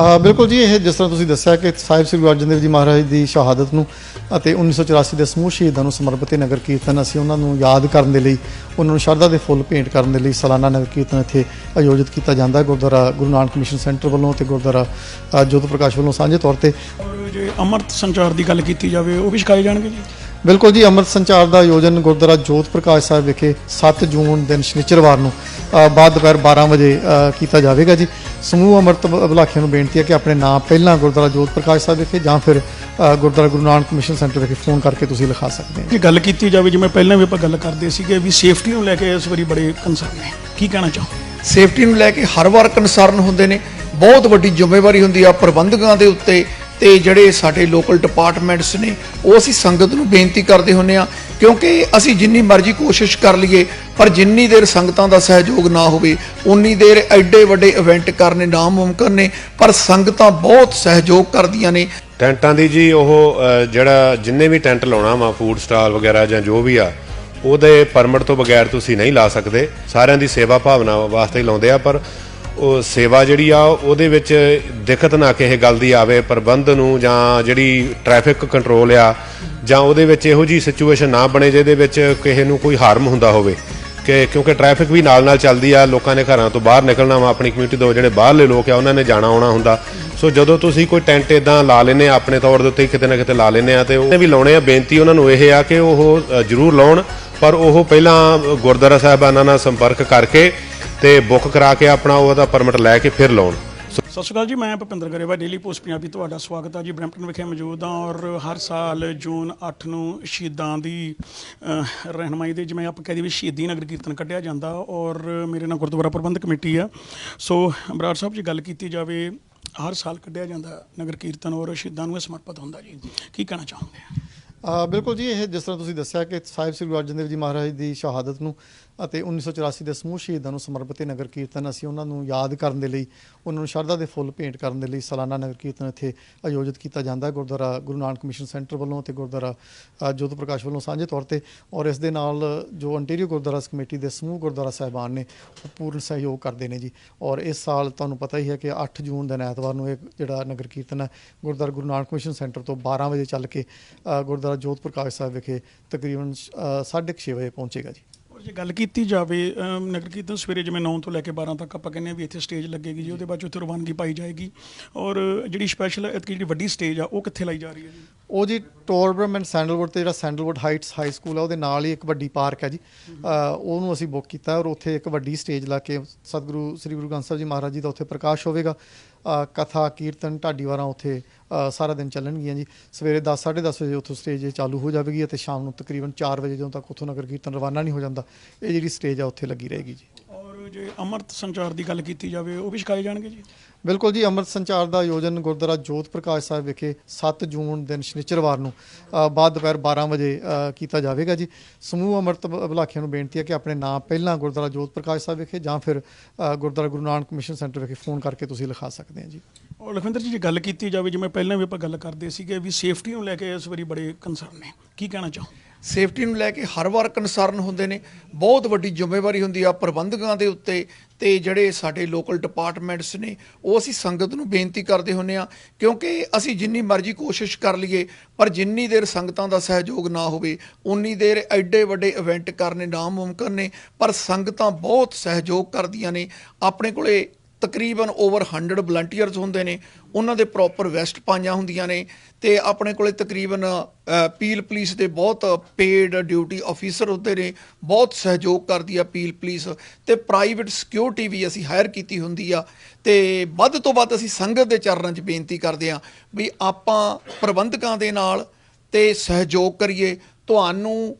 ਆ ਬਿਲਕੁਲ ਜੀ ਇਹ ਜਿਸ ਤਰ੍ਹਾਂ ਤੁਸੀਂ ਦੱਸਿਆ ਕਿ ਸਾਹਿਬ ਸ੍ਰੀ ਗੁਰੂ ਅਰਜਨ ਦੇਵ ਜੀ ਮਹਾਰਾਜ ਦੀ ਸ਼ਹਾਦਤ ਨੂੰ ਅਤੇ 1984 ਦੇ ਸਮੂਹ ਸ਼ਹੀਦਾਂ ਨੂੰ ਸਮਰਪਿਤ ਇਹ ਨਗਰ ਕੀਰਤਨ ਅਸੀਂ ਉਹਨਾਂ ਨੂੰ ਯਾਦ ਕਰਨ ਦੇ ਲਈ ਉਹਨਾਂ ਨੂੰ ਸ਼ਰਧਾ ਦੇ ਫੁੱਲ ਭੇਂਟ ਕਰਨ ਦੇ ਲਈ ਸਾਲਾਨਾ ਨਗਰ ਕੀਰਤਨ ਇੱਥੇ ਆਯੋਜਿਤ ਕੀਤਾ ਜਾਂਦਾ ਗੁਰਦੁਆਰਾ ਗੁਰੂ ਨਾਨਕ ਮਿਸ਼ਨ ਸੈਂਟਰ ਵੱਲੋਂ ਤੇ ਗੁਰਦੁਆਰਾ ਜੋਤ ਪ੍ਰਕਾਸ਼ ਵੱਲੋਂ ਸਾਂਝੇ ਤੌਰ ਤੇ। ਜੇ ਅਮਰਤ ਸੰਚਾਰ ਦੀ ਗੱਲ ਕੀਤੀ ਜਾਵੇ ਉਹ ਵੀ ਸਿਖਾਏ ਜਾਣਗੇ ਜੀ? ਬਿਲਕੁਲ ਜੀ ਅੰਮ੍ਰਿਤ ਸੰਚਾਰ ਦਾ ਆਯੋਜਨ ਗੁਰਦੁਆਰਾ ਜੋਤ ਪ੍ਰਕਾਸ਼ ਸਾਹਿਬ ਵਿਖੇ 7 ਜੂਨ ਦਿਨ ਸ਼ਨੀਚਰਵਾਰ ਨੂੰ ਬਾਅਦ ਦੁਪਹਿਰ 12 ਵਜੇ ਕੀਤਾ ਜਾਵੇਗਾ ਜੀ। ਸਮੂਹ ਅੰਮ੍ਰਿਤ ਅਭਲਾਖੀਆਂ ਨੂੰ ਬੇਨਤੀ ਹੈ ਕਿ ਆਪਣੇ ਨਾਮ ਪਹਿਲਾਂ ਗੁਰਦੁਆਰਾ ਜੋਤ ਪ੍ਰਕਾਸ਼ ਸਾਹਿਬ ਵਿਖੇ ਜਾਂ ਫਿਰ ਗੁਰਦੁਆਰਾ ਗੁਰੂ ਨਾਨਕ ਮਿਸ਼ਨ ਸੈਂਟਰ ਵਿਖੇ ਫੋਨ ਕਰਕੇ ਤੁਸੀਂ ਲਿਖਾ ਸਕਦੇ ਹੋ। ਜੇ ਗੱਲ ਕੀਤੀ ਜਾਵੇ ਜਿਵੇਂ ਪਹਿਲਾਂ ਵੀ ਆਪਾਂ ਗੱਲ ਕਰਦੇ ਸੀਗੇ ਵੀ ਸੇਫਟੀ ਨੂੰ ਲੈ ਕੇ ਇਸ ਵਾਰੀ ਬੜੇ ਕੰਸਰਨ ਨੇ। ਕੀ ਕਹਿਣਾ ਚਾਹੋ ਸੇਫਟੀ ਨੂੰ ਲੈ ਕੇ ਹਰ ਵਾਰ ਕੰਸਰਨ ਹੁੰਦੇ ਨੇ। ਬਹੁਤ ਵੱਡੀ ਜ਼ਿੰਮੇਵਾਰੀ ਹੁੰਦੀ ਆ ਪ੍ਰਬੰਧਕਾਂ ਦੇ ਉੱਤੇ ਤੇ ਜਿਹੜੇ ਸਾਡੇ ਲੋਕਲ ਡਿਪਾਰਟਮੈਂਟਸ ਨੇ ਉਹ ਅਸੀਂ ਸੰਗਤ ਨੂੰ ਬੇਨਤੀ ਕਰਦੇ ਹੁੰਨੇ ਆ ਕਿਉਂਕਿ ਅਸੀਂ ਜਿੰਨੀ ਮਰਜ਼ੀ ਕੋਸ਼ਿਸ਼ ਕਰ ਲਈਏ, ਪਰ ਜਿੰਨੀ ਦੇਰ ਸੰਗਤਾਂ ਦਾ ਸਹਿਯੋਗ ਨਾ ਹੋਵੇ, ਉਨੀ ਦੇਰ ਐਡੇ ਵੱਡੇ ਇਵੈਂਟ ਕਰਨੇ ਨਾਮੁਮਕਿਨ ਨੇ, ਪਰ ਸੰਗਤਾਂ ਬਹੁਤ ਸਹਿਯੋਗ ਕਰਦੀਆਂ ਨੇ। ਟੈਂਟਾਂ ਦੀ ਜੀ ਉਹ ਜਿਹੜਾ ਜਿੰਨੇ ਵੀ ਟੈਂਟ ਲਾਉਣਾ ਵਾ ਫੂਡ ਸਟਾਲ ਵਗੈਰਾ ਜਾਂ ਜੋ ਵੀ ਆ, ਉਹਦੇ ਪਰਮਿਟ ਤੋਂ ਬਗੈਰ ਤੁਸੀਂ ਨਹੀਂ ਲਾ ਸਕਦੇ। ਸਾਰਿਆਂ ਦੀ ਸੇਵਾ ਭਾਵਨਾ ਵਾਸਤੇ ਲਾਉਂਦੇ ਆ, ਪਰ ਉਹ ਸੇਵਾ ਜਿਹੜੀ ਆ, ਉਹਦੇ ਵਿੱਚ ਦਿੱਕਤ ਨਾ ਕਿਸੇ ਗੱਲ ਦੀ ਆਵੇ, ਪ੍ਰਬੰਧ ਨੂੰ ਜਾਂ ਜਿਹੜੀ ਟ੍ਰੈਫਿਕ ਕੰਟਰੋਲ ਆ ਜਾਂ ਉਹਦੇ ਵਿੱਚ ਇਹੋ ਜੀ ਸਿਚੁਏਸ਼ਨ ਨਾ ਬਣੇ ਜਿਹਦੇ ਵਿੱਚ ਕਿਸੇ ਨੂੰ ਕੋਈ ਹਾਰਮ ਹੁੰਦਾ ਹੋਵੇ। ਕਿ ਕਿਉਂਕਿ ਟ੍ਰੈਫਿਕ ਵੀ ਨਾਲ ਨਾਲ ਚੱਲਦੀ ਆ, ਲੋਕਾਂ ਨੇ ਘਰਾਂ ਤੋਂ ਬਾਹਰ ਨਿਕਲਣਾ ਵਾ, ਆਪਣੀ ਕਮਿਊਨਿਟੀ ਤੋਂ ਜਿਹੜੇ ਬਾਹਰਲੇ ਲੋਕ ਆ, ਉਹਨਾਂ ਨੇ ਜਾਣਾ ਆਉਣਾ ਹੁੰਦਾ। ਸੋ ਜਦੋਂ ਤੁਸੀਂ ਕੋਈ ਟੈਂਟ ਇਦਾਂ ਲਾ ਲੈਨੇ ਆ, ਆਪਣੇ ਤੌਰ ਦੇ ਉੱਤੇ ਕਿਤੇ ਨਾ ਕਿਤੇ ਲਾ ਲੈਨੇ ਆ, ਤੇ ਉਹਨੇ ਵੀ ਲਾਉਣੇ ਆ, ਬੇਨਤੀ ਉਹਨਾਂ ਨੂੰ ਇਹ ਆ ਕਿ ਉਹ ਜ਼ਰੂਰ ਲਾਉਣ, ਪਰ ਉਹ ਪਹਿਲਾਂ ਗੁਰਦੁਆਰਾ ਸਾਹਿਬਾਨਾਂ ਨਾਲ ਸੰਪਰਕ ਕਰਕੇ ਤੇ ਬੁੱਕ ਕਰਾ ਕੇ ਆਪਣਾ ਉਹਦਾ ਪਰਮਿਟ ਲੈ ਕੇ ਫਿਰ ਲਾਉਣ। ਸਤਿ ਸ਼੍ਰੀ ਅਕਾਲ ਜੀ ਮੈਂ ਭੁਪਿੰਦਰ ਗਰੇਵਾ ਡੇਲੀ ਪੋਸਟ ਪੰਜਾਬੀ ਤੁਹਾਡਾ ਸਵਾਗਤ ਹੈ ਜੀ। ਬ੍ਰੈਂਪਟਨ ਵਿਖੇ ਮੌਜੂਦ ਹਾਂ ਔਰ ਹਰ ਸਾਲ ਜੂਨ 8 ਨੂੰ ਸ਼ਹੀਦਾਂ ਦੀ ਅਹ, ਦੇ ਜਿਵੇਂ ਆਪਾਂ ਕਹਦੇ ਵੀ ਸ਼ਹੀਦੀ ਨਗਰ ਕੀਰਤਨ ਕੱਢਿਆ ਜਾਂਦਾ ਔਰ ਮੇਰੇ ਨਾਲ ਗੁਰਦੁਆਰਾ ਪ੍ਰਬੰਧਕ ਕਮੇਟੀ ਆ। ਸੋ ਬਰਾੜ ਸਾਹਿਬ ਜੀ ਗੱਲ ਕੀਤੀ ਜਾਵੇ ਹਰ ਸਾਲ ਕੱਢਿਆ ਜਾਂਦਾ ਨਗਰ ਕੀਰਤਨ ਔਰ ਸ਼ਹੀਦਾਂ ਨੂੰ ਇਹ ਸਮਰਪਿਤ ਹੁੰਦਾ ਜੀ। ਕੀ ਕਹਿਣਾ ਚਾਹੁੰਦੇ ਅ, ਬਿਲਕੁਲ ਜੀ ਇਹ ਜਿਸ ਤਰ੍ਹਾਂ ਤੁਸੀਂ ਦੱਸਿਆ ਕਿ ਸਾਹਿਬ ਸ੍ਰੀ ਗੁਰੂ ਅਰਜਨ ਦੇਵ ਜੀ ਮਹਾਰਾਜ ਦੀ ਸ਼ਹਾਦਤ ਨੂੰ ਅਤੇ 1984 ਦੇ ਸਮੂਹ ਸ਼ਹੀਦਾਂ ਨੂੰ ਸਮਰਪਿਤ ਇਹ ਨਗਰ ਕੀਰਤਨ ਅਸੀਂ ਉਹਨਾਂ ਨੂੰ ਯਾਦ ਕਰਨ ਦੇ ਲਈ, ਉਹਨਾਂ ਨੂੰ ਸ਼ਰਧਾ ਦੇ ਫੁੱਲ ਭੇਂਟ ਕਰਨ ਦੇ ਲਈ ਸਾਲਾਨਾ ਨਗਰ ਕੀਰਤਨ ਇੱਥੇ ਆਯੋਜਿਤ ਕੀਤਾ ਜਾਂਦਾ ਗੁਰਦੁਆਰਾ ਗੁਰੂ ਨਾਨਕ ਮਿਸ਼ਨ ਸੈਂਟਰ ਵੱਲੋਂ ਤੇ ਗੁਰਦੁਆਰਾ ਜੋਤ ਪ੍ਰਕਾਸ਼ ਵੱਲੋਂ ਸਾਂਝੇ ਤੌਰ ਤੇ ਔਰ ਇਸ ਦੇ ਨਾਲ ਜੋ ਅੰਟੀਰੀਓ ਗੁਰਦੁਆਰਾ ਕਮੇਟੀ ਦੇ ਸਮੂਹ ਗੁਰਦੁਆਰਾ ਸਾਹਿਬਾਨ ਨੇ ਉਹ ਪੂਰਨ ਸਹਿਯੋਗ ਕਰਦੇ ਨੇ ਜੀ। ਔਰ ਇਸ ਸਾਲ ਤੁਹਾਨੂੰ ਪਤਾ ਹੀ ਹੈ ਕਿ 8 ਜੂਨ ਦਿਨ ਐਤਵਾਰ ਨੂੰ ਇਹ ਜਿਹੜਾ ਨਗਰ ਕੀਰਤਨ ਹੈ, ਗੁਰਦੁਆਰਾ ਗੁਰੂ ਨਾਨਕ ਮਿਸ਼ਨ ਸੈਂਟਰ ਤੋਂ 12 ਵਜੇ ਚੱਲ ਕੇ ਗੁਰਦੁਆਰਾ ਜੋਤ ਪ੍ਰਕਾਸ਼ ਸਾਹਿਬ ਵਿਖੇ ਤਕਰੀਬਨ 6:30 ਵਜੇ ਪਹੁੰਚੇਗਾ ਜੀ। ਔਰ ਜੇ ਗੱਲ ਕੀਤੀ ਜਾਵੇ ਨਗਰ ਕੀਰਤਨ ਸਵੇਰੇ ਜਿਵੇਂ 9 ਤੋਂ ਲੈ ਕੇ 12 ਤੱਕ ਆਪਾਂ ਕਹਿੰਦੇ ਹਾਂ ਵੀ ਇੱਥੇ ਸਟੇਜ ਲੱਗੇਗੀ ਜੀ ਉਹਦੇ ਬਾਅਦ 'ਚ ਉੱਥੇ ਰਵਾਨਗੀ ਪਾਈ ਜਾਏਗੀ। ਔਰ ਜਿਹੜੀ ਸਪੈਸ਼ਲ ਜਿਹੜੀ ਵੱਡੀ ਸਟੇਜ ਆ ਉਹ ਕਿੱਥੇ ਲਾਈ ਜਾ ਰਹੀ ਹੈ ਜੀ? ਉਹ ਜੀ ਟੋਰਬਰਮ ਐਂਡ ਸੈਂਡਲਵੁੱਡ ਤੇ ਜਿਹੜਾ ਸੈਂਡਲਵੁੱਡ ਹਾਈਟਸ ਹਾਈ ਸਕੂਲ ਹੈ ਉਹਦੇ ਨਾਲ ਹੀ ਇੱਕ ਵੱਡੀ ਪਾਰਕ ਹੈ ਜੀ। ਉਹਨੂੰ ਅਸੀਂ ਬੁੱਕ ਕੀਤਾ ਔਰ ਉੱਥੇ ਇੱਕ ਵੱਡੀ ਸਟੇਜ ਲਾ ਕੇ ਸਤਿਗੁਰੂ ਸ੍ਰੀ ਗੁਰੂ ਗ੍ਰੰਥ ਸਾਹਿਬ ਜੀ ਮਹਾਰਾਜ ਜੀ ਦਾ ਉੱਥੇ ਪ੍ਰਕਾਸ਼ ਹੋਵੇਗਾ। ਕਥਾ, ਕੀਰਤਨ ਢਾਡੀਵਾਰਾਂ ਉੱਥੇ ਸਾਰਾ ਦਿਨ ਚੱਲਣਗੀਆਂ ਜੀ। ਸਵੇਰੇ 10 10:30 ਵਜੇ ਉੱਥੋਂ ਸਟੇਜ ਚਾਲੂ ਹੋ ਜਾਵੇਗੀ ਅਤੇ ਸ਼ਾਮ ਨੂੰ ਤਕਰੀਬਨ 4 ਵਜੇ ਜਦੋਂ ਤੱਕ ਉੱਥੋਂ ਨਗਰ ਕੀਰਤਨ ਰਵਾਨਾ ਨਹੀਂ ਹੋ ਜਾਂਦਾ, ਇਹ ਜਿਹੜੀ ਸਟੇਜ ਆ, ਉੱਥੇ ਲੱਗੀ ਰਹੇਗੀ ਜੀ। ਜੇ ਅਮਰਤ ਸੰਚਾਰ ਦੀ ਗੱਲ ਕੀਤੀ ਜਾਵੇ ਉਹ ਵੀ ਸਿਖਾਏ ਜਾਣਗੇ ਜੀ? ਬਿਲਕੁਲ ਜੀ ਅੰਮ੍ਰਿਤ ਸੰਚਾਰ ਦਾ ਆਯੋਜਨ ਗੁਰਦੁਆਰਾ ਜੋਤ ਪ੍ਰਕਾਸ਼ ਸਾਹਿਬ ਵਿਖੇ 7 ਜੂਨ ਦਿਨ ਸ਼ਨੀਚਰਵਾਰ ਨੂੰ ਬਾਅਦ ਦੁਪਹਿਰ 12 ਵਜੇ ਕੀਤਾ ਜਾਵੇਗਾ ਜੀ। ਸਮੂਹ ਅੰਮ੍ਰਿਤ ਅਭਲਾਖੀਆਂ ਨੂੰ ਬੇਨਤੀ ਹੈ ਕਿ ਆਪਣੇ ਨਾਮ ਪਹਿਲਾਂ ਗੁਰਦੁਆਰਾ ਜੋਤ ਪ੍ਰਕਾਸ਼ ਸਾਹਿਬ ਵਿਖੇ ਜਾਂ ਫਿਰ ਗੁਰਦੁਆਰਾ ਗੁਰੂ ਨਾਨਕ ਮਿਸ਼ਨ ਸੈਂਟਰ ਵਿਖੇ ਫੋਨ ਕਰਕੇ ਤੁਸੀਂ ਲਿਖਾ ਸਕਦੇ ਹੋ ਜੀ। ਔਰ ਲਖਵਿੰਦਰ ਜੀ ਜੇ ਗੱਲ ਕੀਤੀ ਜਾਵੇ ਜਿਵੇਂ ਪਹਿਲਾਂ ਵੀ ਆਪਾਂ ਗੱਲ ਕਰਦੇ ਸੀਗੇ ਵੀ ਸੇਫਟੀ ਨੂੰ ਲੈ ਕੇ ਇਸ ਵਾਰੀ ਬੜੇ ਕੰਸਰਨ ਨੇ। ਕੀ ਕਹਿਣਾ ਚਾਹੋ ਸੇਫਟੀ ਨੂੰ ਲੈ ਕੇ ਹਰ ਵਾਰ ਕੰਸਰਨ ਹੁੰਦੇ ਨੇ। ਬਹੁਤ ਵੱਡੀ ਜ਼ਿੰਮੇਵਾਰੀ ਹੁੰਦੀ ਆ ਪ੍ਰਬੰਧਕਾਂ ਦੇ ਉੱਤੇ ਤੇ ਜਿਹੜੇ ਸਾਡੇ ਲੋਕਲ ਡਿਪਾਰਟਮੈਂਟਸ ਨੇ, ਉਹ ਅਸੀਂ ਸੰਗਤ ਨੂੰ ਬੇਨਤੀ ਕਰਦੇ ਹੁੰਨੇ ਆ, ਕਿਉਂਕਿ ਅਸੀਂ ਜਿੰਨੀ ਮਰਜ਼ੀ ਕੋਸ਼ਿਸ਼ ਕਰ ਲਈਏ, ਪਰ ਜਿੰਨੀ ਦੇਰ ਸੰਗਤਾਂ ਦਾ ਸਹਿਯੋਗ ਨਾ ਹੋਵੇ, ਉਨੀ ਦੇਰ ਐਡੇ ਵੱਡੇ ਇਵੈਂਟ ਕਰਨੇ ਨਾਮੁਮਕਿਨ ਨੇ, ਪਰ ਸੰਗਤਾਂ ਬਹੁਤ ਸਹਿਯੋਗ ਕਰਦੀਆਂ ਨੇ। ਆਪਣੇ ਕੋਲੇ ਤਕਰੀਬਨ ਓਵਰ 100 ਵਲੰਟੀਅਰਸ ਹੁੰਦੇ ਨੇ। ਉਹਨਾਂ ਦੇ ਪ੍ਰੋਪਰ ਵੈਸਟ ਪਾਈਆਂ ਹੁੰਦੀਆਂ ਨੇ ਤੇ ਆਪਣੇ ਕੋਲੇ ਤਕਰੀਬਨ ਪੀਲ ਪੁਲਿਸ ਦੇ ਬਹੁਤ ਪੇਡ ਡਿਊਟੀ ਆਫੀਸਰ ਹੁੰਦੇ ਨੇ, ਬਹੁਤ ਸਹਿਯੋਗ ਕਰਦੀ ਆ ਪੀਲ ਪੁਲਿਸ ਤੇ ਪ੍ਰਾਈਵੇਟ ਸਿਕਿਉਰਿਟੀ ਵੀ ਅਸੀਂ ਹਾਇਰ ਕੀਤੀ ਹੁੰਦੀ ਆ। ਤੇ ਵੱਧ ਤੋਂ ਵੱਧ ਅਸੀਂ ਸੰਗਤ ਦੇ ਚਰਨਾਂ 'ਚ ਬੇਨਤੀ ਕਰਦੇ ਆ ਵੀ ਆਪਾਂ ਪ੍ਰਬੰਧਕਾਂ ਦੇ ਨਾਲ ਤੇ ਸਹਿਯੋਗ ਕਰੀਏ। ਤੁਹਾਨੂੰ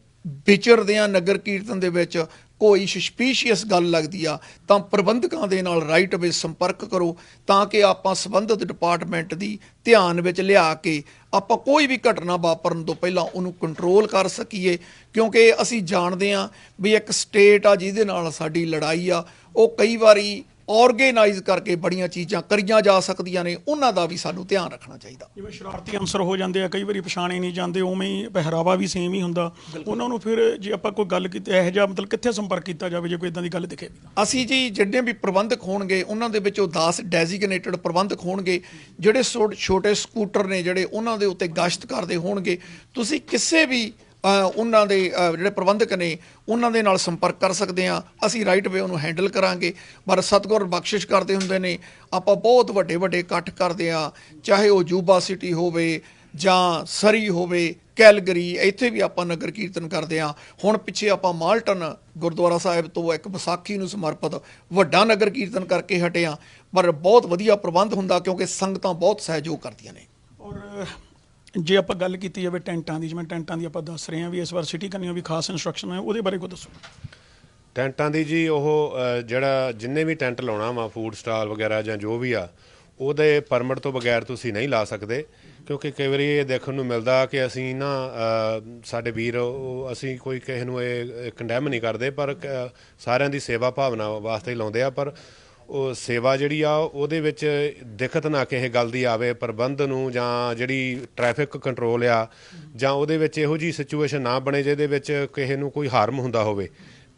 ਵਿਚਰਦਿਆਂ ਨਗਰ ਕੀਰਤਨ ਦੇ ਵਿੱਚ ਕੋਈ ਸਸਪੀਸ਼ੀਅਸ ਗੱਲ ਲੱਗਦੀ ਆ, ਤਾਂ ਪ੍ਰਬੰਧਕਾਂ ਦੇ ਨਾਲ ਰਾਈਟ ਅਵੇ ਸੰਪਰਕ ਕਰੋ, ਤਾਂ ਕਿ ਆਪਾਂ ਸੰਬੰਧਿਤ ਡਿਪਾਰਟਮੈਂਟ ਦੀ ਧਿਆਨ ਵਿੱਚ ਲਿਆ ਕੇ ਆਪਾਂ ਕੋਈ ਵੀ ਘਟਨਾ ਵਾਪਰਨ ਤੋਂ ਪਹਿਲਾਂ ਉਹਨੂੰ ਕੰਟਰੋਲ ਕਰ ਸਕੀਏ। ਕਿਉਂਕਿ ਅਸੀਂ ਜਾਣਦੇ ਆ ਵੀ ਇੱਕ ਸਟੇਟ ਆ ਜਿਹਦੇ ਨਾਲ ਸਾਡੀ ਲੜਾਈ ਆ, ਉਹ ਕਈ ਵਾਰੀ ਆਰਗੇਨਾਈਜ਼ ਕਰਕੇ ਬੜੀਆਂ ਚੀਜ਼ਾਂ ਕਰੀਆਂ ਜਾ ਸਕਦੀਆਂ ਨੇ ਉਹਨਾਂ ਦਾ ਵੀ ਸਾਨੂੰ ਧਿਆਨ ਰੱਖਣਾ ਚਾਹੀਦਾ। ਜਿਵੇਂ ਸ਼ਰਾਰਤੀ ਅੰਸਰ ਹੋ ਜਾਂਦੇ ਆ ਕਈ ਵਾਰੀ ਪਛਾਣੇ ਨਹੀਂ ਜਾਂਦੇ ਉਵੇਂ ਹੀ ਪਹਿਰਾਵਾ ਵੀ ਸੇਮ ਹੀ ਹੁੰਦਾ। ਉਹਨਾਂ ਨੂੰ ਫਿਰ ਜੇ ਆਪਾਂ ਕੋਈ ਗੱਲ ਕੀਤੀ ਇਹੋ ਜਿਹਾ ਮਤਲਬ ਕਿੱਥੇ ਸੰਪਰਕ ਕੀਤਾ ਜਾਵੇ ਜੇ ਕੋਈ ਇਦਾਂ ਦੀ ਗੱਲ ਦਿਖੇ ਅਸੀਂ ਜੀ ਜਿੰਨੇ ਵੀ ਪ੍ਰਬੰਧਕ ਹੋਣਗੇ ਉਹਨਾਂ ਦੇ ਵਿੱਚੋਂ 10 ਡੈਜ਼ਿਗਨੇਟਡ ਪ੍ਰਬੰਧਕ ਹੋਣਗੇ ਜਿਹੜੇ ਛੋਟੇ ਸਕੂਟਰ ਨੇ ਜਿਹੜੇ ਉਹਨਾਂ ਦੇ ਉੱਤੇ ਗਸ਼ਤ ਕਰਦੇ ਹੋਣਗੇ। ਤੁਸੀਂ ਕਿਸੇ ਵੀ ਉਹਨਾਂ ਦੇ ਜਿਹੜੇ ਪ੍ਰਬੰਧਕ ਨੇ, ਉਹਨਾਂ ਦੇ ਨਾਲ ਸੰਪਰਕ ਕਰ ਸਕਦੇ ਆ ਅਸੀਂ ਰਾਈਟ ਵੇ ਉਹਨੂੰ ਹੈਂਡਲ ਕਰਾਂਗੇ। ਪਰ ਸਤਗੁਰ ਬਖਸ਼ਿਸ਼ ਕਰਦੇ ਹੁੰਦੇ ਨੇ। ਆਪਾਂ ਬਹੁਤ ਵੱਡੇ ਵੱਡੇ ਇਕੱਠ ਕਰਦੇ ਆ ਚਾਹੇ ਉਹ ਜੂਬਾ ਸਿਟੀ ਹੋਵੇ ਜਾਂ ਸਰੀ ਹੋਵੇ, ਕੈਲਗਰੀ, ਇੱਥੇ ਵੀ ਆਪਾਂ ਨਗਰ ਕੀਰਤਨ ਕਰਦੇ ਆ ਹੁਣ ਪਿੱਛੇ ਆਪਾਂ ਮਾਲਟਨ ਗੁਰਦੁਆਰਾ ਸਾਹਿਬ ਤੋਂ ਇੱਕ ਵਿਸਾਖੀ ਨੂੰ ਸਮਰਪਿਤ ਵੱਡਾ ਨਗਰ ਕੀਰਤਨ ਕਰਕੇ ਹਟੇ ਆ ਪਰ ਬਹੁਤ ਵਧੀਆ ਪ੍ਰਬੰਧ ਹੁੰਦਾ ਕਿਉਂਕਿ ਸੰਗਤਾਂ ਬਹੁਤ ਸਹਿਯੋਗ ਕਰਦੀਆਂ ਨੇ। ਔਰ ਜੇ ਆਪਾਂ ਗੱਲ ਕੀਤੀ ਜਾਵੇ ਟੈਂਟਾਂ ਦੀ, ਜਿਵੇਂ ਟੈਂਟਾਂ ਦੀ ਆਪਾਂ ਦੱਸ ਰਹੇ ਹਾਂ ਵੀ ਇਸ ਵਾਰ ਸਿਟੀ ਕੰਨੀਆਂ ਵੀ ਖਾਸ ਇਨਸਟਰਕਸ਼ਨ ਹੈ, ਉਹਦੇ ਬਾਰੇ ਕੋਈ ਦੱਸੋ। ਟੈਂਟਾਂ ਦੀ ਜੀ ਉਹ ਜਿਹੜਾ ਜਿੰਨੇ ਵੀ ਟੈਂਟ ਲਾਉਣਾ ਵਾ ਫੂਡ ਸਟਾਲ ਵਗੈਰਾ ਜਾਂ ਜੋ ਵੀ ਆ, ਉਹਦੇ ਪਰਮਿਟ ਤੋਂ ਬਗੈਰ ਤੁਸੀਂ ਨਹੀਂ ਲਾ ਸਕਦੇ, ਕਿਉਂਕਿ ਕਈ ਵਾਰੀ ਇਹ ਦੇਖਣ ਨੂੰ ਮਿਲਦਾ ਕਿ ਅਸੀਂ ਨਾ ਸਾਡੇ ਵੀਰ, ਉਹ- ਅਸੀਂ ਕੋਈ ਕਿਸੇ ਨੂੰ ਇਹ ਕੰਡੈਮ ਨਹੀਂ ਕਰਦੇ, ਪਰ ਸਾਰਿਆਂ ਦੀ ਸੇਵਾ ਭਾਵਨਾ ਵਾਸਤੇ ਹੀ ਲਾਉਂਦੇ ਆ, ਪਰ ਉਹ ਸੇਵਾ ਜਿਹੜੀ ਆ, ਉਹਦੇ ਵਿੱਚ ਦਿੱਕਤ ਨਾ ਕਿਸੇ ਗੱਲ ਦੀ ਆਵੇ, ਪ੍ਰਬੰਧ ਨੂੰ ਜਾਂ ਜਿਹੜੀ ਟ੍ਰੈਫਿਕ ਕੰਟਰੋਲ ਆ, ਜਾਂ ਉਹਦੇ ਵਿੱਚ ਇਹੋ ਜੀ ਸਿਚੁਏਸ਼ਨ ਨਾ ਬਣੇ ਜਿਹਦੇ ਵਿੱਚ ਕਿਸੇ ਨੂੰ ਕੋਈ ਹਾਰਮ ਹੁੰਦਾ ਹੋਵੇ।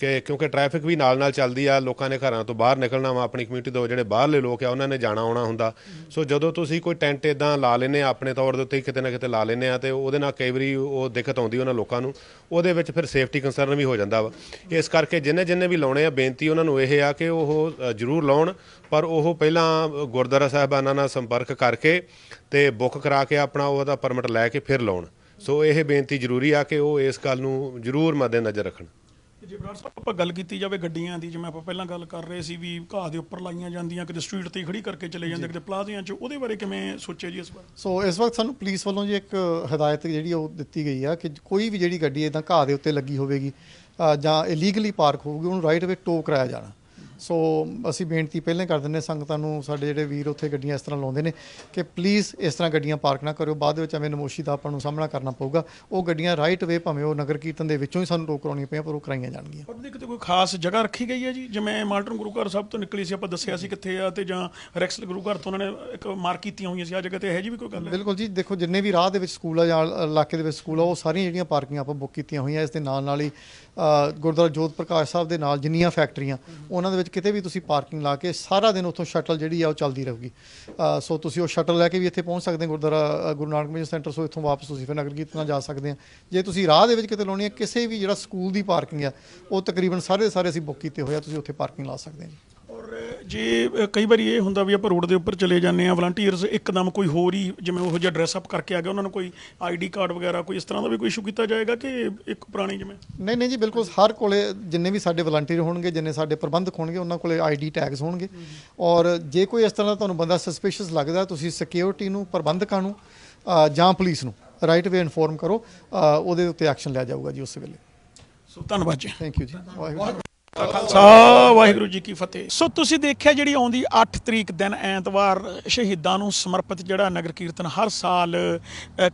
ਕਿ ਕਿਉਂਕਿ ਟ੍ਰੈਫਿਕ ਵੀ ਨਾਲ ਨਾਲ ਚੱਲਦੀ ਆ, ਲੋਕਾਂ ਨੇ ਘਰਾਂ ਤੋਂ ਬਾਹਰ ਨਿਕਲਣਾ ਵਾ, ਆਪਣੀ ਕਮਿਊਨਿਟੀ ਤੋਂ ਜਿਹੜੇ ਬਾਹਰਲੇ ਲੋਕ ਆ, ਉਹਨਾਂ ਨੇ ਜਾਣਾ ਆਉਣਾ ਹੁੰਦਾ। ਸੋ ਜਦੋਂ ਤੁਸੀਂ ਕੋਈ ਟੈਂਟ ਇਦਾਂ ਲਾ ਲੈਨੇ ਆ, ਆਪਣੇ ਤੌਰ ਦੇ ਉੱਤੇ ਕਿਤੇ ਨਾ ਕਿਤੇ ਲਾ ਲੈਨੇ ਆ, ਤੇ ਉਹਦੇ ਨਾਲ ਕਈ ਵਾਰੀ ਉਹ ਦਿੱਕਤ ਆਉਂਦੀ ਉਹਨਾਂ ਲੋਕਾਂ ਨੂੰ, ਉਹਦੇ ਵਿੱਚ ਫਿਰ ਸੇਫਟੀ ਕੰਸਰਨ ਵੀ ਹੋ ਜਾਂਦਾ ਵਾ। ਇਸ ਕਰਕੇ ਜਿੰਨੇ ਜਿੰਨੇ ਵੀ ਲਾਉਣੇ ਆ, ਬੇਨਤੀ ਉਹਨਾਂ ਨੂੰ ਇਹ ਆ ਕਿ ਉਹ ਜ਼ਰੂਰ ਲਾਉਣ, ਪਰ ਉਹ ਪਹਿਲਾਂ ਗੁਰਦੁਆਰਾ ਸਾਹਿਬਾਨਾਂ ਨਾਲ ਸੰਪਰਕ ਕਰਕੇ ਤੇ ਬੁੱਕ ਕਰਾ ਕੇ ਆਪਣਾ ਉਹਦਾ ਪਰਮਿਟ ਲੈ ਕੇ ਫਿਰ ਲਾਉਣ। ਸੋ ਇਹ ਬੇਨਤੀ ਜ਼ਰੂਰੀ ਆ ਕਿ ਉਹ ਇਸ ਗੱਲ ਨੂੰ ਜ਼ਰੂਰ ਮੱਦੇਨਜ਼ਰ ਰੱਖਣ। ਜੇ ਬਰਾੜ ਸਾਹਿਬ ਆਪਾਂ ਗੱਲ ਕੀਤੀ ਜਾਵੇ ਗੱਡੀਆਂ ਦੀ ਜਿਵੇਂ ਆਪਾਂ ਪਹਿਲਾਂ ਗੱਲ ਕਰ ਰਹੇ ਸੀ ਵੀ ਘਾਹ ਦੇ ਉੱਪਰ ਲਾਈਆਂ ਜਾਂਦੀਆਂ ਕਿਤੇ ਸਟਰੀਟ ਤੇ ਖੜੀ ਕਰਕੇ ਚਲੇ ਜਾਂਦੇ ਕਿਤੇ ਪਲਾਜ਼ਿਆਂ 'ਚ ਉਹਦੇ ਬਾਰੇ ਕਿਵੇਂ ਸੋਚਿਆ ਜੀ ਇਸ ਵਾਰ ਸੋ ਇਸ ਵਕਤ ਸਾਨੂੰ ਪੁਲਿਸ ਵੱਲੋਂ ਜੀ ਇੱਕ ਹਦਾਇਤ ਜਿਹੜੀ ਉਹ ਦਿੱਤੀ ਗਈ ਆ ਕਿ ਕੋਈ ਵੀ ਜਿਹੜੀ ਗੱਡੀ ਇਦਾਂ ਘਾਹ ਦੇ ਉੱਤੇ ਲੱਗੀ ਹੋਵੇਗੀ ਜਾਂ ਇਲੀਗਲੀ ਪਾਰਕ ਹੋਊਗੀ ਉਹਨੂੰ ਰਾਈਟ ਵੇ ਟੋ ਕਰਾਇਆ ਜਾਣਾ। ਸੋ ਅਸੀਂ ਬੇਨਤੀ ਪਹਿਲਾਂ ਹੀ ਕਰ ਹਾਂ ਸੰਗਤਾਂ ਨੂੰ ਸਾਡੇ ਜਿਹੜੇ ਵੀਰ ਉੱਥੇ ਗੱਡੀਆਂ ਇਸ ਤਰ੍ਹਾਂ ਲਾਉਂਦੇ ਨੇ ਕਿ ਪਲੀਜ਼ ਇਸ ਤਰ੍ਹਾਂ ਗੱਡੀਆਂ ਪਾਰਕ ਨਾ ਕਰਿਓ ਬਾਅਦ ਵਿੱਚ ਐਵੇਂ ਨਮੋਸ਼ੀ ਦਾ ਆਪਾਂ ਨੂੰ ਸਾਹਮਣਾ ਕਰਨਾ ਪਊਗਾ। ਉਹ ਗੱਡੀਆਂ ਰਾਈਟ ਵੇ ਭਾਵੇਂ ਉਹ ਨਗਰ ਕੀਰਤਨ ਦੇ ਵਿੱਚੋਂ ਹੀ ਸਾਨੂੰ ਰੋਕ ਕਰਾਉਣੀਆਂ ਪਈਆਂ ਪਰ ਉਹ ਕਰਾਈਆਂ ਜਾਣਗੀਆਂ। ਪਰ ਉਹਦੀ ਕਿਤੇ ਕੋਈ ਖਾਸ ਜਗ੍ਹਾ ਰੱਖੀ ਗਈ ਹੈ ਜੀ? ਜਿਵੇਂ ਮਾਲਟਨ ਗੁਰੂ ਘਰ ਸਾਹਿਬ ਤੋਂ ਨਿਕਲੀ ਸੀ ਆਪਾਂ ਦੱਸਿਆ ਸੀ ਕਿੱਥੇ ਆ ਤੇ ਜਾਂ ਰੈਕਸਲ ਗੁਰੂ ਘਰ ਤੋਂ ਉਹਨਾਂ ਨੇ ਇੱਕ ਮਾਰਕ ਕੀਤੀਆਂ ਹੋਈਆਂ ਸੀ ਆ ਜਗ੍ਹਾ ਤੇ ਹੈ ਜੀ ਵੀ ਕੋਈ ਗੱਲ ਬਿਲਕੁਲ ਜੀ ਦੇਖੋ ਜਿੰਨੇ ਵੀ ਰਾਹ ਦੇ ਵਿੱਚ ਸਕੂਲ ਆ ਜਾਂ ਇਲਾਕੇ ਦੇ ਵਿੱਚ ਸਕੂਲ ਆ ਉਹ ਸਾਰੀਆਂ ਜਿਹੜੀਆਂ ਪਾਰਕਿੰਗਾਂ ਆਪਾਂ ਬੁੱਕ ਕੀਤੀਆਂ ਹੋਈਆਂ ਇਸ ਦੇ ਨਾਲ ਨਾਲ ਹੀ ਗੁਰਦੁਆਰਾ ਜੋਤ ਪ੍ਰਕਾਸ਼ ਸਾਹਿਬ ਦੇ ਨਾਲ ਜਿੰਨੀਆਂ ਫੈਕਟਰੀਆਂ ਉਹਨਾਂ ਦੇ ਵਿੱਚ ਕਿਤੇ ਵੀ ਤੁਸੀਂ ਪਾਰਕਿੰਗ ਲਾ ਕੇ ਸਾਰਾ ਦਿਨ ਉੱਥੋਂ ਸ਼ਟਲ ਜਿਹੜੀ ਆ ਉਹ ਚੱਲਦੀ ਰਹੂਗੀ। ਸੋ ਤੁਸੀਂ ਉਹ ਸ਼ਟਲ ਲੈ ਕੇ ਵੀ ਇੱਥੇ ਪਹੁੰਚ ਸਕਦੇ ਹੋ Gurdwara Guru Nanak Mission Centre, so ਇੱਥੋਂ ਵਾਪਸ ਤੁਸੀਂ ਫਿਰ ਨਗਰ ਕੀਰਤਨ ਜਾ ਸਕਦੇ ਆ ਜੇ ਤੁਸੀਂ ਰਾਹ ਦੇ ਵਿੱਚ ਕਿਤੇ ਲਾਉਣੀ ਹੈ, ਕਿਸੇ ਵੀ ਜਿਹੜਾ ਸਕੂਲ ਦੀ ਪਾਰਕਿੰਗ ਆ, ਉਹ ਤਕਰੀਬਨ ਸਾਰੇ ਸਾਰੇ ਅਸੀਂ ਬੁੱਕ ਕੀਤੇ ਹੋਏ ਆ, ਤੁਸੀਂ ਉੱਥੇ ਪਾਰਕਿੰਗ ਲਾ ਸਕਦੇ ਆ ਜੀ। ਜੇ ਕਈ ਵਾਰੀ ਇਹ ਹੁੰਦਾ ਵੀ ਆਪਾਂ ਰੋਡ ਦੇ ਉੱਪਰ ਚਲੇ ਜਾਂਦੇ ਆ ਵਲੰਟੀਅਰਸ ਇੱਕਦਮ ਕੋਈ ਹੋਰ ਹੀ ਜਿਵੇਂ ਉਹੋ ਜਿਹਾ ਡਰੈਸ ਅਪ ਕਰਕੇ ਆ ਗਿਆ ਉਹਨਾਂ ਨੂੰ ਕੋਈ ਆਈਡੀ ਕਾਰਡ ਵਗੈਰਾ ਕੋਈ ਇਸ ਤਰ੍ਹਾਂ ਦਾ ਵੀ ਕੋਈ ਇਸ਼ੂ ਕੀਤਾ ਜਾਏਗਾ ਕਿ ਇੱਕ ਪੁਰਾਣੀ ਜਿਵੇਂ? ਨਹੀਂ ਨਹੀਂ ਜੀ ਬਿਲਕੁਲ ਹਰ ਕੋਲੇ ਜਿੰਨੇ ਵੀ ਸਾਡੇ ਵਲੰਟੀਅਰ ਹੋਣਗੇ ਜਿੰਨੇ ਸਾਡੇ ਪ੍ਰਬੰਧਕ ਹੋਣਗੇ ਉਹਨਾਂ ਕੋਲੇ ਆਈਡੀ ਟੈਗਸ ਹੋਣਗੇ। ਔਰ ਜੇ ਕੋਈ ਇਸ ਤਰ੍ਹਾਂ ਦਾ ਤੁਹਾਨੂੰ ਬੰਦਾ ਸਸਪੀਸ਼ੀਅਸ ਲੱਗਦਾ ਤੁਸੀਂ ਸਿਕਿਉਰਿਟੀ ਨੂੰ ਪ੍ਰਬੰਧਕਾਂ ਨੂੰ ਜਾਂ ਪੁਲਿਸ ਨੂੰ ਰਾਈਟ ਵੇ ਇਨਫੋਰਮ ਕਰੋ ਉਹਦੇ ਉੱਤੇ ਐਕਸ਼ਨ ਲਿਆ ਜਾਊਗਾ ਜੀ ਉਸ ਵੇਲੇ। ਸੋ ਧੰਨਵਾਦ ਜੀ। ਥੈਂਕ ਯੂ ਜੀ। ਖਾਲਸਾ ਵਾਹਿਗੁਰੂ ਜੀ ਕੀ ਫਤਿਹ। ਸੋ ਤੁਸੀਂ ਦੇਖਿਆ ਜਿਹੜੀ ਆਉਂਦੀ 8 ਤਰੀਕ ਦਿਨ ਐਤਵਾਰ ਸ਼ਹੀਦਾਂ ਨੂੰ ਸਮਰਪਿਤ ਜਿਹੜਾ ਨਗਰ ਕੀਰਤਨ ਹਰ ਸਾਲ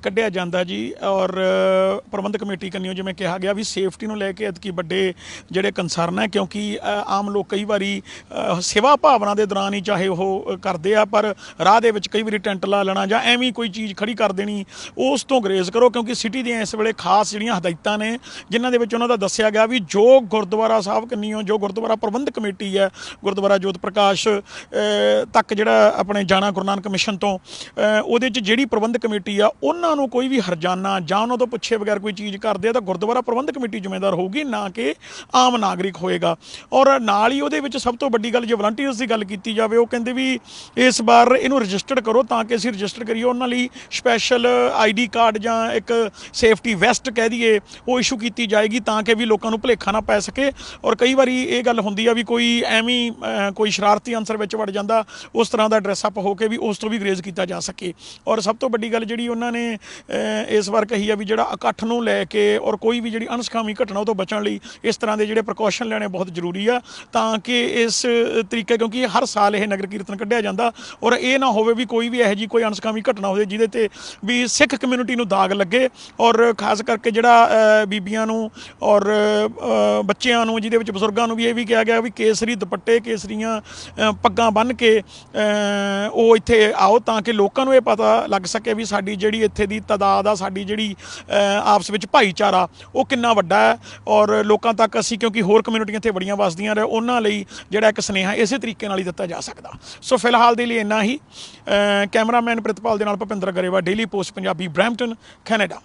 ਕੱਢਿਆ ਜਾਂਦਾ ਜੀ ਔਰ ਅ, ਪ੍ਰਬੰਧਕ ਕਮੇਟੀ ਕੰਨਿਓ ਜਿਵੇਂ ਕਿਹਾ ਗਿਆ ਵੀ ਸੇਫਟੀ ਨੂੰ ਲੈ ਕੇ ਐਤਕੀ ਵੱਡੇ ਜਿਹੜੇ ਕੰਸਰਨ ਹੈ ਕਿਉਂਕਿ ਆਮ ਲੋਕ ਕਈ ਵਾਰੀ ਸੇਵਾ ਭਾਵਨਾ ਦੇ ਦੌਰਾਨ ਹੀ ਚਾਹੇ ਉਹ ਕਰਦੇ ਆ ਪਰ ਰਾਹ ਦੇ ਵਿੱਚ ਕਈ ਵਾਰੀ ਟੈਂਟ ਲਾ ਲੈਣਾ ਜਾਂ ਐਵੇਂ ਕੋਈ ਚੀਜ਼ ਖੜੀ ਕਰ ਦੇਣੀ ਉਸ ਤੋਂ ਗਰੇਜ਼ ਕਰੋ ਕਿਉਂਕਿ ਸਿਟੀ ਦੀਆਂ ਇਸ ਵੇਲੇ ਖਾਸ ਜਿਹੜੀਆਂ ਹਦਾਇਤਾਂ ਨੇ ਜਿਨ੍ਹਾਂ ਦੇ ਵਿੱਚ ਉਹਨਾਂ ਦਾ ਦੱਸਿਆ ਗਿਆ ਵੀ ਜੋ ਗੁਰਦੁਆਰਾ ਸਾਹਿਬ ਕੰਨੀਓ ਜੋ ਗੁਰਦੁਆਰਾ ਪ੍ਰਬੰਧਕ ਕਮੇਟੀ ਹੈ, ਗੁਰਦੁਆਰਾ ਜੋਤ ਪ੍ਰਕਾਸ਼ ਤੱਕ ਜਿਹੜਾ ਆਪਣੇ ਜਾਣਾ ਗੁਰੂ ਨਾਨਕ ਮਿਸ਼ਨ ਤੋਂ ਉਹਦੇ 'ਚ ਜਿਹੜੀ ਪ੍ਰਬੰਧਕ ਕਮੇਟੀ ਆ, ਉਹਨਾਂ ਨੂੰ ਕੋਈ ਵੀ ਹਰਜਾਨਾ ਜਾਂ ਉਹਨਾਂ ਤੋਂ ਪੁੱਛੇ ਬਗੈਰ ਕੋਈ ਚੀਜ਼ ਕਰਦੇ ਆ ਤਾਂ ਗੁਰਦੁਆਰਾ ਪ੍ਰਬੰਧਕ ਕਮੇਟੀ ਜ਼ਿੰਮੇਵਾਰ ਹੋਊਗੀ, ਨਾ ਕਿ ਆਮ ਨਾਗਰਿਕ ਹੋਏਗਾ। ਔਰ ਨਾਲ ਹੀ ਉਹਦੇ ਵਿੱਚ ਸਭ ਤੋਂ ਵੱਡੀ ਗੱਲ ਜੇ ਵਲੰਟੀਅਰਸ ਦੀ ਗੱਲ ਕੀਤੀ ਜਾਵੇ, ਉਹ ਕਹਿੰਦੇ ਵੀ ਇਸ ਵਾਰ ਇਹਨੂੰ ਰਜਿਸਟਰਡ ਕਰੋ, ਤਾਂ ਕਿ ਅਸੀਂ ਰਜਿਸਟਰ ਕਰੀਏ ਉਹਨਾਂ ਲਈ ਸਪੈਸ਼ਲ ਆਈਡੀ ਕਾਰਡ ਜਾਂ ਇੱਕ ਸੇਫਟੀ ਵੈਸਟ ਕਹਿ ਦਈਏ, ਉਹ ਇਸ਼ੂ ਕੀਤੀ ਜਾਏਗੀ, ਤਾਂ ਕਿ ਵੀ ਲੋਕਾਂ ਨੂੰ ਭੁਲੇਖਾ ਨਾ ਪੈ ਸਕੇ। ਔਰ ਕਈ ਵਾਰੀ ਇਹ ਗੱਲ ਹੁੰਦੀ ਆ ਵੀ ਕੋਈ ਐਵੇਂ ਕੋਈ ਸ਼ਰਾਰਤੀ ਅੰਸਰ ਵਿੱਚ ਵੜ ਜਾਂਦਾ, ਉਸ ਤਰ੍ਹਾਂ ਦਾ ਡਰੈਸ ਅਪ ਹੋ ਕੇ ਵੀ ਉਸ ਤੋਂ ਵੀ ਗਰੇਜ਼ ਕੀਤਾ ਜਾ ਸਕੇ। ਔਰ ਸਭ ਤੋਂ ਵੱਡੀ ਗੱਲ ਜਿਹੜੀ ਉਹਨਾਂ ਨੇ ਇਸ ਵਾਰ ਕਹੀ ਆ ਵੀ ਜਿਹੜਾ ਇਕੱਠ ਨੂੰ ਲੈ ਕੇ ਔਰ ਕੋਈ ਵੀ ਜਿਹੜੀ ਅਣਸਖਾਵੀ ਘਟਨਾ ਉਹ ਤੋਂ ਬਚਣ ਲਈ ਇਸ ਤਰ੍ਹਾਂ ਦੇ ਜਿਹੜੇ ਪ੍ਰੀਕਾਸ਼ਨ ਲੈਣੇ ਬਹੁਤ ਜ਼ਰੂਰੀ ਆ, ਤਾਂ ਕਿ ਇਸ ਤਰੀਕੇ, ਕਿਉਂਕਿ ਹਰ ਸਾਲ ਇਹ ਨਗਰ ਕੀਰਤਨ ਕੱਢਿਆ ਜਾਂਦਾ ਔਰ ਇਹ ਨਾ ਹੋਵੇ ਵੀ ਕੋਈ ਵੀ ਇਹੋ ਜੀ ਕੋਈ ਅਣਸਖਾਵੀ ਘਟਨਾ ਹੋਵੇ ਜਿਹਦੇ ਤੇ ਵੀ ਸਿੱਖ ਕਮਿਊਨਿਟੀ ਨੂੰ ਦਾਗ ਲੱਗੇ ਔਰ ਖਾਸ ਕਰਕੇ ਜਿਹੜਾ ਬੀਬੀਆਂ ਨੂੰ ਔਰ ਬੱਚਿਆਂ ਨੂੰ ਜਿਹਦੇ ਵਿੱਚ ਬਜ਼ੁਰਗ ਬਜ਼ੁਰਗਾਂ ਨੂੰ ਵੀ ਇਹ ਵੀ ਕਿਹਾ ਗਿਆ ਵੀ ਕੇਸਰੀ ਦੁਪੱਟੇ, ਕੇਸਰੀਆਂ ਪੱਗਾਂ ਬੰਨ੍ਹ ਕੇ ਉਹ ਇੱਥੇ ਆਓ ਤਾਂ ਕਿ ਲੋਕਾਂ ਨੂੰ ਇਹ ਪਤਾ ਲੱਗ ਸਕੇ ਵੀ ਸਾਡੀ ਜਿਹੜੀ ਇੱਥੇ ਦੀ ਤਾਦਾਦ ਆ, ਸਾਡੀ ਜਿਹੜੀ ਆਪਸ ਵਿੱਚ ਭਾਈਚਾਰਾ, ਉਹ ਕਿੰਨਾ ਵੱਡਾ ਹੈ। ਔਰ ਲੋਕਾਂ ਤੱਕ ਅਸੀਂ ਕਿਉਂਕਿ ਹੋਰ ਕਮਿਊਨਿਟੀਆਂ ਇੱਥੇ ਬੜੀਆਂ ਵਸਦੀਆਂ ਰਹੇ ਉਹਨਾਂ ਲਈ ਜਿਹੜਾ ਇੱਕ ਸੁਨੇਹਾ ਇਸੇ ਤਰੀਕੇ ਨਾਲ ਹੀ ਦਿੱਤਾ ਜਾ ਸਕਦਾ। ਸੋ ਫਿਲਹਾਲ ਦੇ ਲਈ ਇੰਨਾ ਹੀ। ਕੈਮਰਾਮੈਨ ਪ੍ਰਿਤਪਾਲ ਦੇ ਨਾਲ Bhupinder Grewal Daily Post Punjabi Brampton Canada